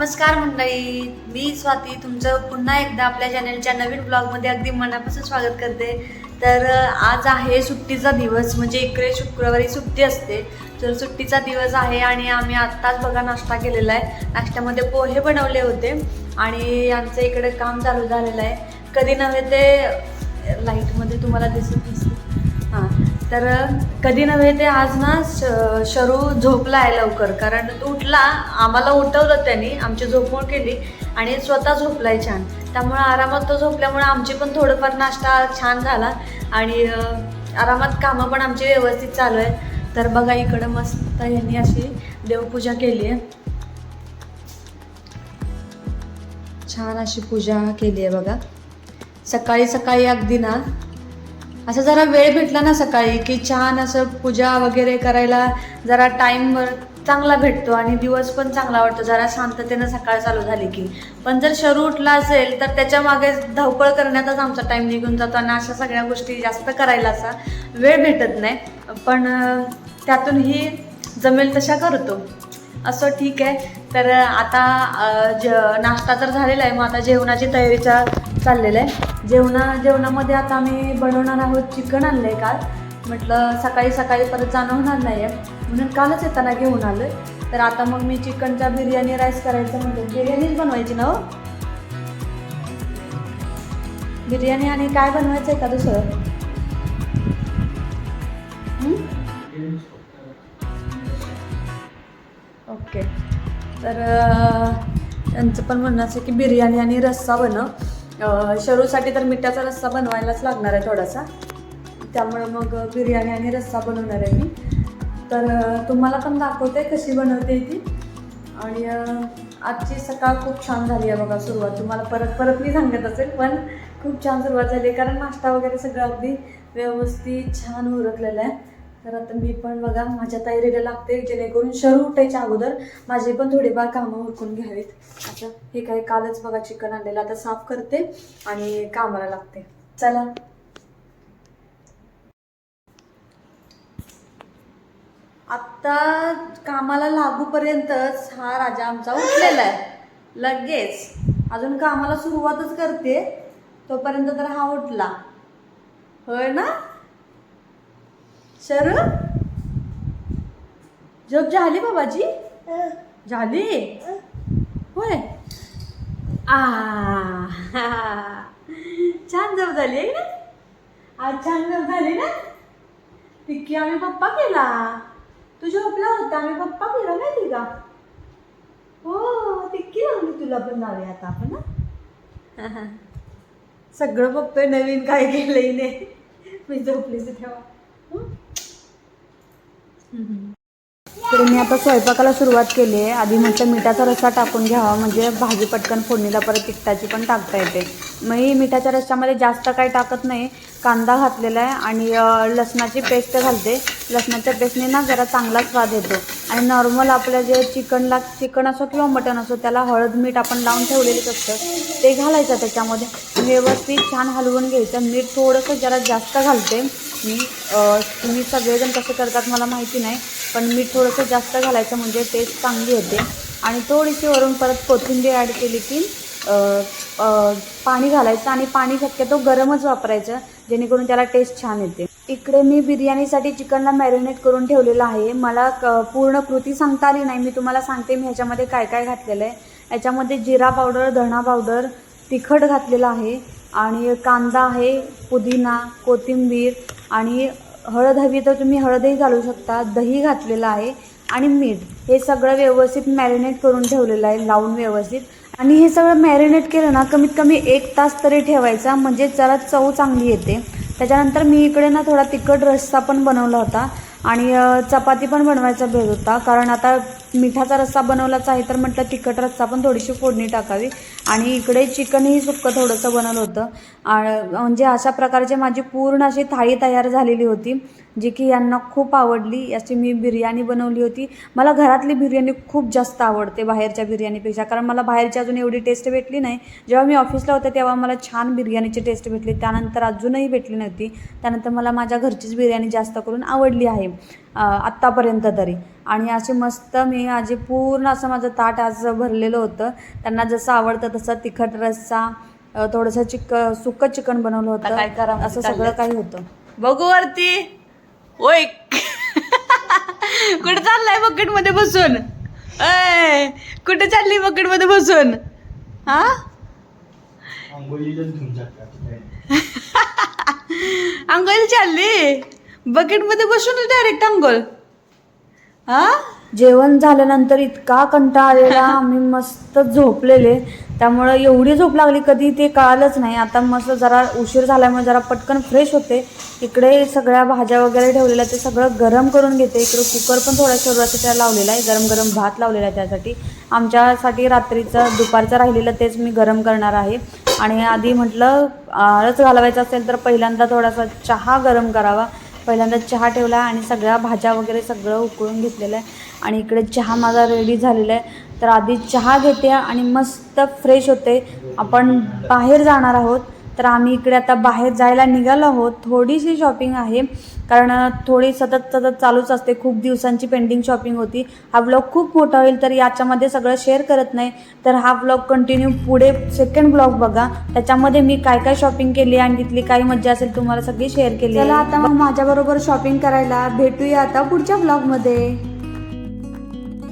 नमस्कार मंडळी मी स्वाती. तुमचं पुन्हा एकदा आपल्या चॅनलच्या नवीन ब्लॉगमध्ये अगदी मनापासून स्वागत करते. तर आज आहे सुट्टीचा दिवस म्हणजे इकडे शुक्रवारी सुट्टी असते. तर सुट्टीचा दिवस आहे आणि आम्ही आत्ताच बघा नाश्ता केलेला आहे. नाश्त्यामध्ये पोहे बनवले होते आणि आमचं इकडे काम चालू झालेलं आहे. कधी नव्हे ते लाईटमध्ये तुम्हाला दिसत तर कधी नव्हे ते आज ना श शरू झोपला आहे लवकर. कारण तो उठला आम्हाला उठवलं त्यांनी आमची झोपमोड केली आणि स्वतः झोपलाय छान. त्यामुळं आरामात तो झोपल्यामुळे आमची पण थोडंफार नाश्ता छान झाला आणि आरामात कामं पण आमची व्यवस्थित चालू आहे तर बघा इकडं मस्त यांनी अशी देवपूजा केली आहे. छान अशी पूजा केली आहे बघा. सकाळी सकाळी अगदी ना असं जरा वेळ भेटला ना सकाळी की छान असं पूजा वगैरे करायला जरा टाईम चांगला भेटतो आणि दिवस पण चांगला वाटतो. जरा शांततेनं सकाळ चालू झाली की. पण जर शरू उठला असेल तर त्याच्यामागे धावपळ करण्यातच आमचा टाईम निघून जातो आणि अशा सगळ्या गोष्टी जास्त करायला असा वेळ भेटत नाही. पण त्यातूनही जमेल तशा करतो. असं ठीक आहे. तर आता ज नाश्ता तर झालेला आहे. मग आता जेवणाची तयारीचा चाललेला आहे. जेवणा जेवणामध्ये आता आम्ही बनवणार आहोत चिकन आणलं आहे काल. म्हटलं सकाळी सकाळी परत जाणं होणार नाही आहे म्हणून कालच येताना घेऊन आलं तर आता मग मी चिकनचा बिर्याणी राईस करायचं म्हणतो बिर्याणीच बनवायची ना हो? बिर्याणी आणि काय बनवायचं आहे का दुसरं? ओके. तर त्यांचं पण म्हणणं असं की बिर्याणी आणि रस्सा बनव. शरूसाठी तर मिठाचा रस्सा बनवायलाच लागणार आहे थोडासा. त्यामुळे मग बिर्याणी आणि रस्सा बनवणार आहे मी. तर तुम्हाला पण दाखवते कशी बनवते ती. आणि आजची सकाळ खूप छान झाली आहे बघा सुरुवात. तुम्हाला परत परत मी सांगत असेल पण खूप छान सुरुवात झाली आहे. कारण नाश्ता वगैरे सगळं अगदी व्यवस्थित छान उरकलेलं आहे. तर आता मी पण बघा माझ्या तयारीला लागते जेणेकरून शरू उठायच्या अगोदर माझे पण थोडेफार कामं उरकून घ्यावीत. आता हे काय कालच बघा चिकन आणलेलं आता साफ करते आणि कामाला लागते. चला. आत्ता कामाला लागूपर्यंतच हा राजा आमचा उठलेला आहे. लगेच. अजून कामाला सुरुवातच करते तोपर्यंत तर हा उठला. होय ना? शरू? झोप झाली बाबाजी? झाली? होय. आ. छान झोप झाली आहे ना? आज छान झोप झाली ना? पिक्की आम्ही पप्पा केला. तू झोपला होता आम्ही पप्पा केला माहिती का हो टिक्की लावली तुला पण लावली आता आपण ना? सगळं बघतोय नवीन काय केलंय नाही मी झोपलीच तेव्हा. तर मी आता स्वयंपाकाला सुरुवात केली आहे. आधी म्हटलं मिठाचा रस्सा टाकून घ्यावा म्हणजे भाजी पटकन फोडणीला परत तिखटाची पण टाकता येते. मग ही मिठाच्या रस्स्यामध्ये जास्त काही टाकत नाही. कांदा घातलेला आहे आणि लसणाची पेस्ट घालते. लसणाच्या पेस्टने ना जरा चांगला स्वाद येतो. आणि नॉर्मल आपलं जे चिकनला चिकन असो किंवा मटण असो त्याला हळद मीठ आपण लावून ठेवलेलंच असतं. ते घालायचं त्याच्यामध्ये. व्यवस्थित छान हलवून घ्यायचं. मीठ थोडंसं जरा जास्त घालते. मी तुम्ही सगळेजण कसे करतात मला माहिती नाही पण मीठ थोडंसं जास्त घालायचं म्हणजे टेस्ट चांगली येते आणि थोडीशी वरून परत कोथिंबीर ॲड केली की पाणी घालायचं आणि पाणी शक्यतो गरमच वापरायचं जेणेकरून त्याला टेस्ट छान येते. इकडे मी बिर्याणीसाठी चिकनला मॅरिनेट करून ठेवलेलं आहे. मला क पूर्ण कृती सांगता आली नाही. मी तुम्हाला सांगते मी ह्याच्यामध्ये काय काय घातलेलं आहे. याच्यामध्ये जिरा पावडर धणा पावडर तिखट घातलेलं आहे. आणि कांदा आहे पुदिना कोथिंबीर आणि हळद हवी तर तुम्ही हळदही घालू शकता दही घातलेलं आहे आणि मीठ. हे सगळं व्यवस्थित मॅरिनेट करून ठेवलेलं आहे लावून व्यवस्थित. आणि हे सगळं मॅरिनेट केलं ना कमीत कमी एक तास तरी ठेवायचा म्हणजे जरा चव चांगली येते. त्याच्यानंतर मी इकडे ना थोडा तिखट रस्सा पण बनवला होता आणि चपाती पण बनवायचा भेद होता कारण आता मिठाचा रस्सा बनवलाच आहे तर म्हटलं तिखट रस्सा पण थोडीशी फोडणी टाकावी. आणि इकडे चिकनही सुक्कं थोडंसं बनवलं होतं. आणि म्हणजे अशा प्रकारची माझी पूर्ण अशी थाळी तयार झालेली होती जी की यांना खूप आवडली. याची मी बिर्याणी बनवली होती. मला घरातली बिर्याणी खूप जास्त आवडते बाहेरच्या बिर्याणीपेक्षा कारण मला बाहेरची अजून एवढी टेस्ट भेटली नाही. जेव्हा मी ऑफिसला होते तेव्हा मला छान बिर्याणीची टेस्ट भेटली. त्यानंतर अजूनही भेटली नव्हती. त्यानंतर मला माझ्या घरचीच बिर्याणी जास्त करून आवडली आहे. आत्तापर्यंत तरी. आणि अशी मस्त मी माझी पूर्ण असं माझं ताट आज भरलेलं होतं. त्यांना जसं आवडतं तसं तिखट रस्सा थोडंसं चिक सुकं चिकन बनवलं आता काय करा होतं. म्हणजे असं सगळं? काही होतं. बघू वरती. ओय. कुठे चाललाय बकेटमध्ये बसून? अय कुठे चालली बकेटमध्ये बसून? हा? अंघोळ चालली? बकेटमध्ये बसून डायरेक्ट अंघोळ हा जेवण झाल्यानंतर इतका कंटाळा आलेला आम्ही मस्त झोपलेले. त्यामुळं एवढी झोप लागली कधी ते कळालंच नाही. आता मस्त जरा उशीर झाल्यामुळे जरा पटकन फ्रेश होते. इकडे सगळ्या भाज्या वगैरे ठेवलेल्या ते सगळं गरम करून घेते. इकडे कुकर पण थोड्या सुरुवातीला लावलेला आहे. गरम गरम भात लावलेला आहे त्यासाठी. आमच्यासाठी रात्रीचं दुपारचं राहिलेलं तेच मी गरम करणार आहे. आणि आधी म्हटलं आळच घालवायचं असेल तर पहिल्यांदा थोडासा चहा गरम करावा. पहिल्यांदा चहा ठेवला आणि सगळ्या भाज्या वगैरे सगळं उकळून घेतलेलं आहे. आणि इकडे चहा माझा रेडी झालेला आहे. तर आधी चहा घेते आणि मस्त फ्रेश होते. आपण बाहेर जाणार आहोत. तर आम्ही इकडे आता बाहेर जायला निघालो आहोत. थोडीशी शॉपिंग आहे. कारण थोडी सतत सतत चालूच असते. खूप दिवसांची पेंडिंग शॉपिंग होती. हा ब्लॉग खूप मोठा होईल तर याच्यामध्ये सगळं शेअर करत नाही. तर हा ब्लॉग कंटिन्यू पुढे सेकंड ब्लॉग बघा. त्याच्यामध्ये मी काय काय शॉपिंग केली आणि तिथली काय मज्जा असेल तुम्हाला सगळी शेअर केली आता मग माझ्याबरोबर शॉपिंग करायला भेटूया आता पुढच्या ब्लॉगमध्ये